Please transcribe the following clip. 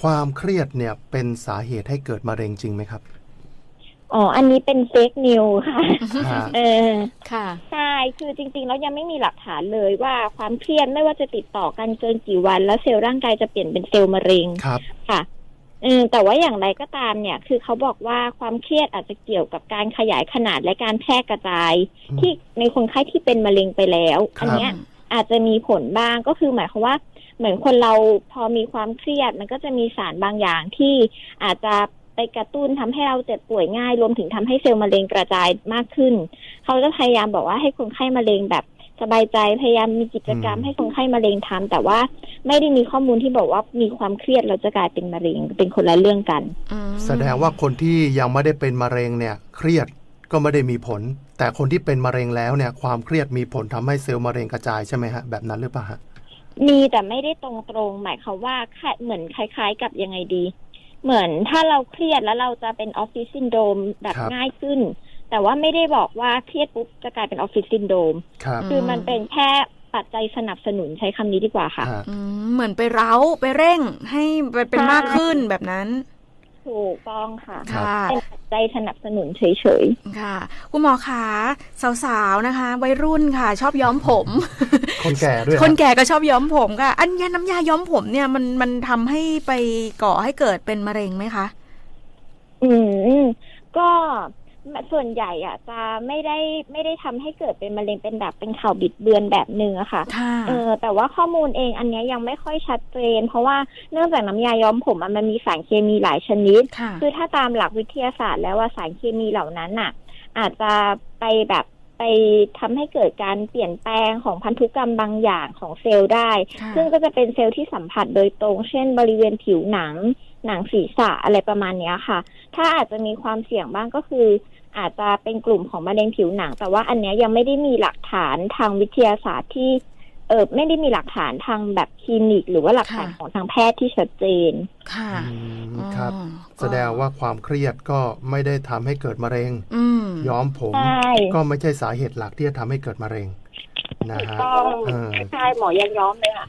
ความเครียดเนี่ยเป็นสาเหตุให้เกิดมะเร็งจริงไหมครับ อ๋อ อันนี้เป็นเฟกนิวค่ะฮะเออ ค่ะ ใช่ คือจริง ๆ แล้วยังไม่มีหลักฐานเลยว่าความเครียดไม่ว่าจะติดต่อกันเกินกี่วัน แล้วเซลล์ร่างกายจะเปลี่ยนเป็นเซลล์มะเร็ง ครับ ค่ะเออแต่ว่าอย่างไรก็ตามเนี่ย คือเขาบอกว่าความเครียดอาจจะเกี่ยวกับการขยายขนาดและการแพร่กระจายอืมที่ในคนไข้ที่เป็นมะเร็งไปแล้วครับอัเนี้ยอาจจะมีผลบ้างก็คือหมายความว่า เหมือนคนเราพอมีความเครียด มันก็จะมีสารบางอย่างที่อาจจะไปกระตุ้นทำให้เราเจ็บป่วยง่าย รวมถึงทำให้เซลล์มะเร็งกระจายมากขึ้น เขาจะพยายามบอกว่าให้คนไข้มะเร็งแบบสบายใจพยายามมีกิจกรรมอืมให้คนไข้มะเร็งทำแต่ว่าไม่ได้มีข้อมูลที่บอกว่ามีความเครียดเราจะกลายเป็นมะเร็งเป็นคนละเรื่องกันอืมแสดงว่าคนที่ยังไม่ได้เป็นมะเร็งเนี่ย เครียดก็ไม่ได้มีผล แต่คนที่เป็นมะเร็งแล้วเนี่ย ความเครียดมีผลทำให้เซลล์มะเร็งกระจายใช่ไหมฮะแบบนั้นหรือเปล่าฮะ มีแต่ไม่ได้ตรงๆหมายความว่าแค่เหมือนคล้าย ๆ กับยังไงดี เหมือนถ้าเราเครียดแล้วเราจะเป็นออฟฟิศซินโดรมแบบครับง่ายขึ้น แต่ว่าไม่ได้บอกว่าเครียดปุ๊บจะกลายเป็นออฟฟิศซินโดรมครับคือมันเป็นแค่ปัจจัยสนับสนุนใช้คำนี้ดีกว่าค่ะฮะอืมเหมือนไปเร้าไปเร่งให้เป็นใช่มากขึ้นแบบนั้น ถูกต้องค่ะครับค่ะเป็น ปัจจัยสนับสนุนเฉยค่ะ คุณหมอคะสาวๆนะคะ วัยรุ่นค่ะ ชอบย้อมผม คนแก่ด้วย คนฮะแก่ก็ชอบย้อมผมค่ะ อันยาน้ำยาย้อมผมเนี่ยมันมันทำให้ไปก่อให้เกิดเป็นมะเร็งไหมคะ ๆ อืมก็ ส่วนใหญ่อะจะไม่ได้ไม่ได้ทำให้เกิดเป็นมะเร็งเป็นแบบเป็นข่าวบิดเบือนแบบหนึ่งอะค่ะค่ะเออแต่ว่าข้อมูลเองอันเนี้ยยังไม่ค่อยชัดเจน เพราะว่าเนื่องจากน้ำยาย้อมผมอะมันมีสารเคมีหลายชนิดค่ะคือถ้าตามหลักวิทยาศาสตร์แล้วว่าสารเคมีเหล่านั้นน่ะ อาจจะไปแบบไปทำให้เกิดการเปลี่ยนแปลงของพันธุกรรมบางอย่างของเซลล์ได้ค่ะซึ่งก็จะเป็นเซลล์ที่สัมผัสโดยตรง เช่น บริเวณผิวหนัง หนังศีรษะอะไรประมาณเนี้ยค่ะ ถ้าอาจจะมีความเสี่ยงบ้างก็คือ อาจจะเป็นกลุ่มของมะเร็งผิวหนัง แต่ว่าอันเนี้ยยังไม่ได้มีหลักฐานทางวิทยาศาสตร์ที่เออไม่ได้มีหลักฐานทางแบบคลินิก หรือว่าหลักฐานค่ะของทางแพทย์ที่ชัดเจน ค่ะอืมครับอ๋อแสดงว่าความเครียดก็ไม่ได้ทำให้เกิดมะเร็งอืมย้อมผมใช่ก็ไม่ใช่สาเหตุหลักที่จะทำให้เกิดมะเร็งนะฮะต้องเออใช่หมอยันย้อมเลยค่ะ